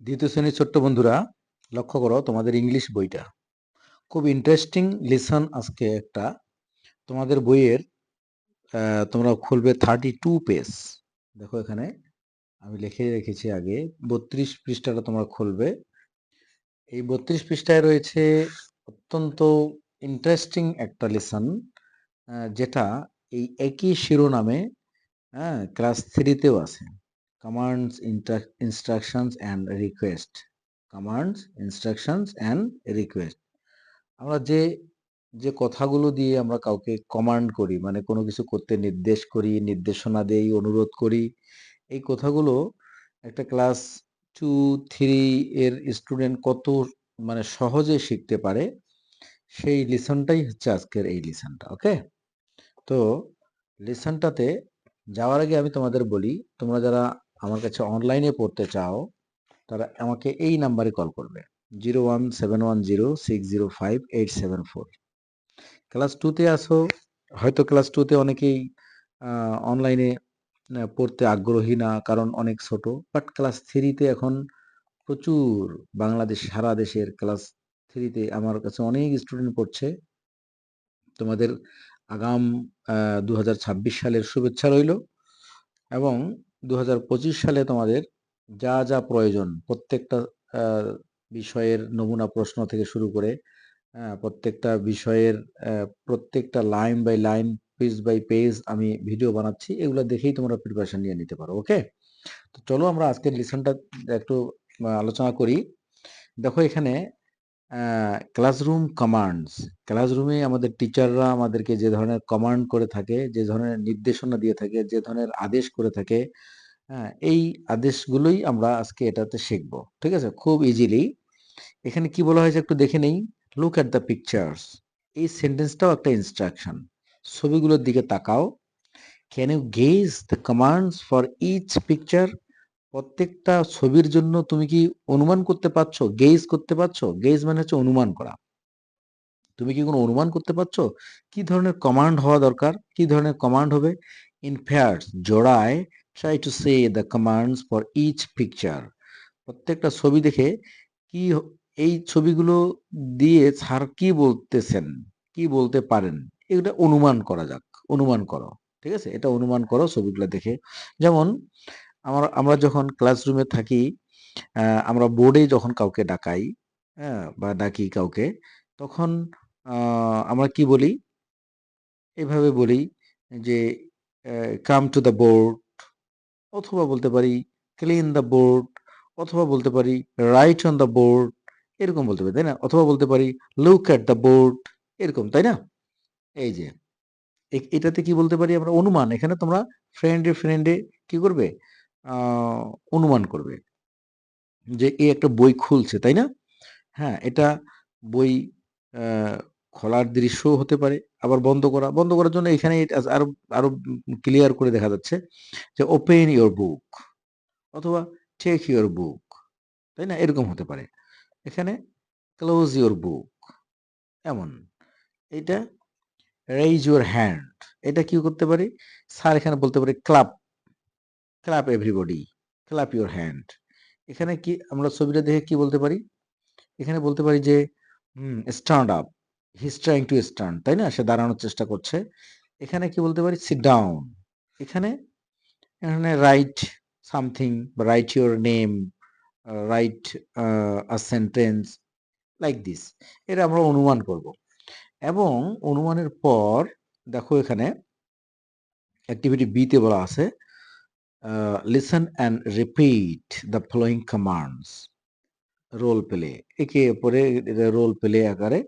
দ্বিতীয় শ্রেণির ছোট্ট বন্ধুরা, লক্ষ্য করো তোমাদের ইংলিশ বইটা। খুব ইন্টারেস্টিং লিসন আজকে একটা। তোমাদের বইয়ের তোমরা খুলবে থার্টি টু পেজ দেখো এখানে, আমি লিখে রেখেছি আগে, বত্রিশ পৃষ্ঠাটা তোমরা খুলবে। এই বত্রিশ পৃষ্ঠায় রয়েছে অত্যন্ত ইন্টারেস্টিং একটা লেসন যেটা এই একই শিরোনামে হ্যাঁ ক্লাস থ্রিতেও আছে। Commands instructions and request commands instructions and request আমরা যে যে কথাগুলো দিয়ে আমরা কাউকে কমান্ড করি মানে কোনো কিছু করতে নির্দেশ করি, নির্দেশনা দেই, অনুরোধ করি, এই কথাগুলো একটা ক্লাস টু থ্রি এর স্টুডেন্ট কত মানে সহজে শিখতে পারে, সেই লিসনটাই হচ্ছে আজকের এই লিসনটা ওকে তো লিসনটাতে যাওয়ার আগে আমি তোমাদের বলি, তোমরা যারা আমার কাছে অনলাইনে পড়তে চাও তারা আমাকে এই নাম্বারে কল করবে। Zero one seven one zero six zero five eight seven four class টুতে আসো, হয়তো ক্লাস টুতে অনেকেই অনলাইনে পড়তে আগ্রহী না, কারণ অনেক ছোট বাট ক্লাস থ্রিতে এখন প্রচুর বাংলাদেশ, সারা দেশের ক্লাস থ্রিতে আমার কাছে অনেক স্টুডেন্ট পড়ছে। তোমাদের আগাম দু হাজার ছাব্বিশ সালের শুভেচ্ছা রইল। এবং দু হাজার পঁচিশ সালে তোমাদের যা যা প্রয়োজন, প্রত্যেকটা বিষয়ের নমুনা প্রশ্ন থেকে শুরু করে প্রত্যেকটা বিষয়ের প্রত্যেকটা line by line, page by page আমি ভিডিও বানাচ্ছি, এগুলো দেখেই তোমরা প্রিপারেশন নিয়ে নিতে পারো ওকে তো চলো আমরা আজকের লিসনটা একটু আলোচনা করি। দেখো এখানে ক্লাসরুম কমান্ডস ক্লাসরুমে আমাদের টিচাররা আমাদেরকে যে ধরনের কমান্ড করে থাকে, যে ধরনের নির্দেশনা দিয়ে থাকে, যে ধরনের আদেশ করে থাকে হ্যাঁ এই আদেশগুলোই আমরা আজকে এটাতে শিখব। ঠিক আছে? খুব ইজিলি এখানে কি বলা হয়েছে একটু দেখে নেই? লুক অ্যাট দ্য পিকচার্স এই সেন্টেন্সটাও একটা ইনস্ট্রাকশন ছবিগুলোর দিকে তাকাও। Can you guess the commands for each picture প্রত্যেকটা ছবির জন্য তুমি কি অনুমান করতে পারছ? গেজ করতে পারছ? গেজ মানে হচ্ছে অনুমান করা। তুমি কি কোনো অনুমান করতে পারছ? কি ধরনের কমান্ড হওয়া দরকার? কি ধরনের কমান্ড হবে? ইন ফ্যাক্ট জোড়ায় try to say the commands for each picture প্রত্যেকটা ছবি দেখে কি এই ছবিগুলো দিয়ে স্যার কি বলতেছেন? কি বলতে পারেন? এটা অনুমান করা যাক। অনুমান করো। ঠিক আছে? এটা অনুমান করো ছবিগুলো দেখে। যেমন আমরা আমরা যখন ক্লাসরুমে থাকি আমরা বোর্ডে যখন কাউকে ডাকাই হ্যাঁ বা ডাকি কাউকে, তখন আমরা কি বলি? এভাবে বলি যে কাম টু দ্য বোর্ড অথবা বলতে পারি ক্লিন দ্য বোর্ড অথবা বলতে পারি রাইট অন দ্য বোর্ড এরকম বলতে পারি, তাই না? অথবা বলতে পারি লুক অ্যাট দ্য বোর্ড এরকম, তাই না? এই যে এটাতে কি বলতে পারি আমরা? অনুমান, এখানে তোমরা ফ্রেন্ডে ফ্রেন্ডে কি করবে? অনুমান করবে যে এই একটা বই খুলছে, তাই না? হ্যাঁ এটা বই খোলার দৃশ্যও হতে পারে, আবার বন্ধ করা, বন্ধ করার জন্য এখানে আরও আরও ক্লিয়ার করে দেখা যাচ্ছে যে ওপেন ইওর বুক অথবা টেক ইওর বুক তাই না? এরকম হতে পারে। এখানে ক্লোজ ইওর বুক এমন। এটা রেইজ ইউর হ্যান্ড এটা কি করতে পারি? স্যার এখানে বলতে পারি clap clap everybody clap your hand এখানে কি আমরা ছবিটা দেখে কি বলতে পারি? এখানে বলতে পারি যে stand up he's trying to stand তাই না? সে দাঁড়ানোর চেষ্টা করছে। এখানে কি বলতে পারি? সিট ডাউন এখানে এখানে write something write your name write a sentence like this এটা আমরা অনুমান করব। এবং অনুমানের পর, দেখো এখানে অ্যাক্টিভিটি বিতে বলা আছে। Listen and repeat the following commands role play একে অপরে রোল প্লে আকারে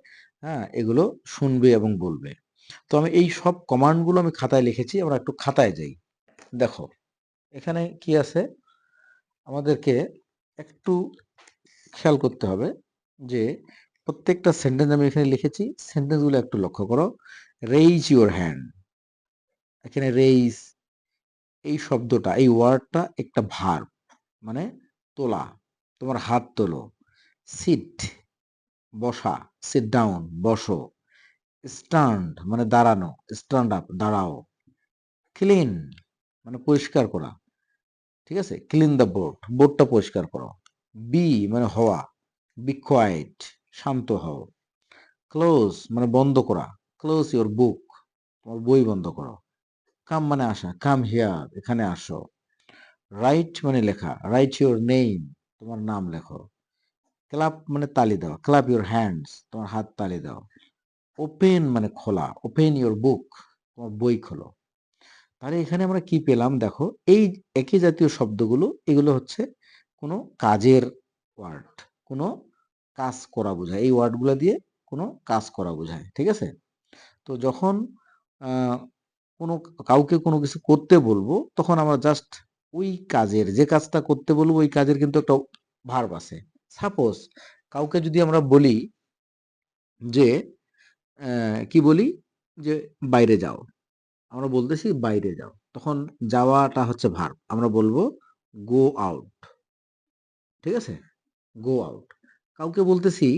হ্যাঁ এগুলো শুনবে এবং বলবে। তো আমি এই সব কমান্ডগুলো আমি খাতায় লিখেছি, আমরা একটু খাতায় যাই। দেখো, এখানে কি আছে? আমাদেরকে একটু খেয়াল করতে হবে যে প্রত্যেকটা সেন্টেন্স আমি এখানে লিখেছি সেন্টেন্সগুলো একটু লক্ষ্য করো। রেইজ ইউর হ্যান্ড এখানে রেইজ এই শব্দটা, এই ওয়ার্ডটা একটা ভার্ব মানে তোলা, তোমার হাত তোলো সিট বসা সিট ডাউন বসো স্ট্যান্ড মানে দাঁড়ানো স্ট্যান্ড আপ দাঁড়াও ক্লিন মানে পরিষ্কার করা, ঠিক আছে? ক্লিন দ্য বোর্ড বোর্ডটা পরিষ্কার করো বি মানে হওয়া বি কোয়াইট শান্ত হও ক্লোজ মানে বন্ধ করা ক্লোজ ইওর বুক তোমার বই বন্ধ করো। কাম মানে আসা কাম হিয়ার এখানে আসো। রাইট মানে লেখা রাইট ইউর নেম তোমার নাম লেখো। ক্লাব মানে তালি দাও ক্লাব ইউর হ্যান্ডস তোমার হাত তালি দাও। ওপেন মানে খোলা ওপেন ইউর বুক তোমার বই খোলো। তাহলে এখানে আমরা কি পেলাম, দেখো, এই একই জাতীয় শব্দগুলো, এগুলো হচ্ছে কোনো কাজের ওয়ার্ড কোনো কাজ করা বোঝায়। এই ওয়ার্ডগুলো দিয়ে কোনো কাজ করা বোঝায়, ঠিক আছে? তো যখন কোনো কাউকে কোনো কিছু করতে বলব, তখন আমরা জাস্ট ওই কাজের, যে কাজটা করতে বলব, ওই কাজের কিন্তু একটা ভার্ব আছে। সাপোজ কাউকে যদি আমরা বলি যে কি বলি? যে বাইরে যাও। আমরা বলতেছি বাইরে যাও। তখন যাওয়াটা হচ্ছে ভার্ব আমরা বলব গো আউট ঠিক আছে? গো আউট কাউকে বলতেছি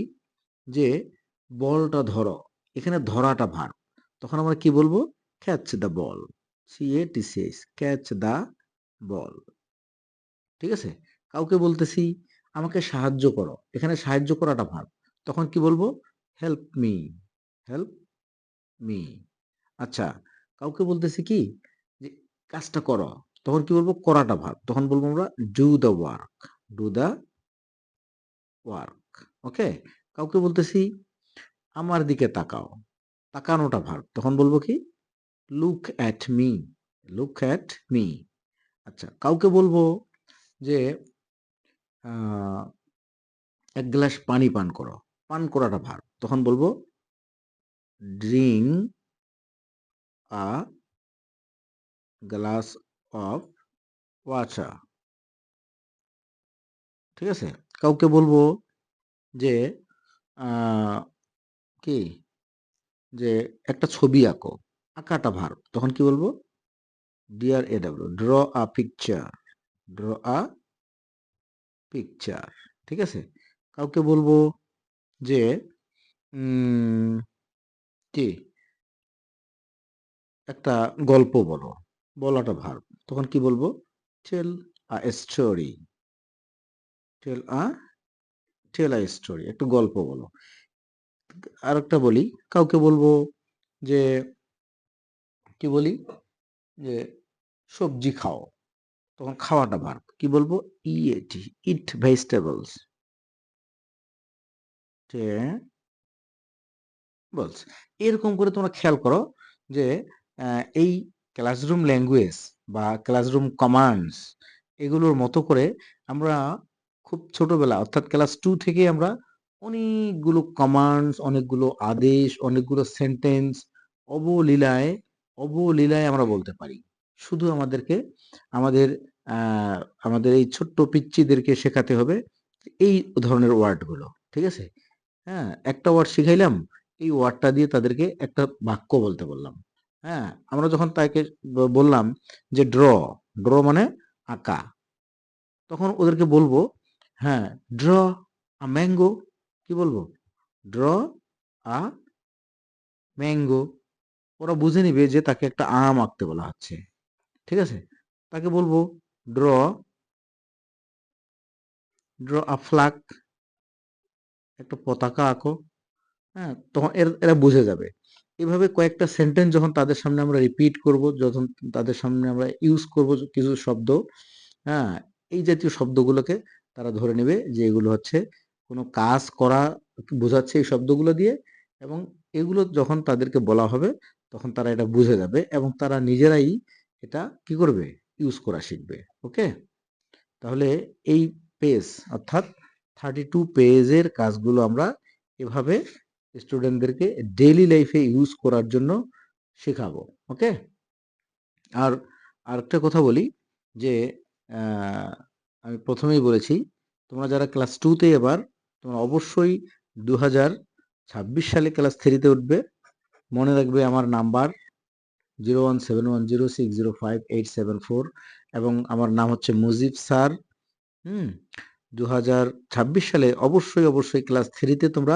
যে, বলটা ধরো। এখানে ধরাটা ভার্ব তখন আমরা কি বলব? Catch the ball C A T C H catch the ball ঠিক আছে? কাউকে বলতেছি, আমাকে সাহায্য করো। এখানে সাহায্য করাটা ভার্ব তখন কি বলব? হেল্প মি হেল্প মি আচ্ছা কাউকে বলতেছি কি? যে, কাজটা করো। তখন কি বলব? করাটা ভার্ব তখন বলব আমরা do the work do the work okay? কাউকে বলতেছি, আমার দিকে তাকাও। তাকানোটা ভার্ব তখন বলব কি? Look at me look at me আচ্ছা কাউকে বলব যে এক গ্লাস পানি পান করো, পান করাটা ভার্ব তখন বলব drink a glass of water ঠিক আছে? কাউকে বলব যে কি? যে, একটা ছবি আঁকো। আঁকাটা ভার্ব তখন কি বলব? D R A W draw a picture draw a picture ঠিক আছে? কাউকে বলব যে কি? একটা গল্প বলো, বলাটা ভার্ব তখন কি বলব? Tell a story tell a tell a story একটা গল্প বলো। আর একটা বলি, কাউকে বলব যে কি বলি? যে সবজি খাও, তখন খাওয়াটা ভার্ব কি বলব? ইট ইট ভেজিটেবলস বলস এরকম করে তোমরা খেয়াল করো যে এই ক্লাসরুম ল্যাঙ্গুয়েজ বা ক্লাসরুম কমান্ডস এগুলোর মতো করে আমরা খুব ছোটবেলা, অর্থাৎ ক্লাস টু থেকে আমরা অনেকগুলো কমান্ডস অনেকগুলো আদেশ, অনেকগুলো সেন্টেন্স অবলীলায় অবলীলায় আমরা বলতে পারি। শুধু আমাদেরকে, আমাদের আমাদের এই ছোট্ট পিচ্চিদেরকে শেখাতে হবে এই ধরনের ওয়ার্ডগুলো, ঠিক আছে? হ্যাঁ একটা ওয়ার্ড শিখাইলাম, এই ওয়ার্ডটা দিয়ে তাদেরকে একটা বাক্য বলতে বললাম। হ্যাঁ আমরা যখন তাকে বললাম যে ড্র ড্র মানে আঁকা। তখন ওদেরকে বলব হ্যাঁ ড্র আ ম্যাঙ্গো, কি বলব? Draw a mango. ওরা বুঝে নিবে যে তাকে একটা আম আঁকতে বলা হচ্ছে। ঠিক আছে? তাকে বলব ড্র ড্র আ ফ্ল্যাগ একটা পতাকা আঁকো। হ্যাঁ তখন এরা বুঝে যাবে। এভাবে কয়েকটা সেন্টেন্স যখন তাদের সামনে আমরা রিপিট করব, যখন তাদের সামনে আমরা ইউজ করব কিছু শব্দ হ্যাঁ এই জাতীয় শব্দগুলোকে তারা ধরে নেবে যে এগুলো হচ্ছে কোনো কাজ করা, বোঝাচ্ছে এই শব্দগুলো দিয়ে এবং এগুলো যখন তাদেরকে বলা হবে তখন তারা এটা বুঝে যাবে এবং তারা নিজেরাই এটা কি করবে? ইউজ করা শিখবে ওকে তাহলে এই পেজ অর্থাৎ থার্টি টু পেজের কাজগুলো আমরা এভাবে স্টুডেন্টদেরকে ডেইলি লাইফে ইউজ করার জন্য শেখাবো ওকে আর আরেকটা কথা বলি যে আমি প্রথমেই বলেছি, তোমরা যারা ক্লাস টুতে এবার, তোমরা অবশ্যই দু হাজার ছাব্বিশ সালে ক্লাস থ্রিতে উঠবে। মনে রাখবে আমার number zero one seven one zero six zero five eight seven four এবং আমার নাম হচ্ছে মুজিব স্যার, হুম? দু হাজার ছাব্বিশ সালে অবশ্যই অবশ্যই ক্লাস থ্রিতে তোমরা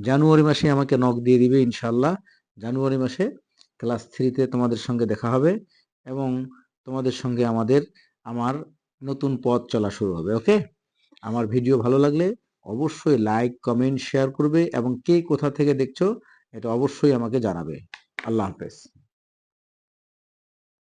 জানুয়ারি মাসে আমাকে নক দিয়ে দিবে ইনশাল্লাহ জানুয়ারি মাসে ক্লাস থ্রিতে তোমাদের সঙ্গে দেখা হবে এবং তোমাদের সঙ্গে আমাদের, আমার নতুন পথ চলা শুরু হবে, ওকে? আমার ভিডিও ভালো লাগলে অবশ্যই লাইক কমেন্ট শেয়ার করবে এবং কে কোথা থেকে দেখছ এটা অবশ্যই আমাকে জানাবে। আল্লাহ হাফেজ।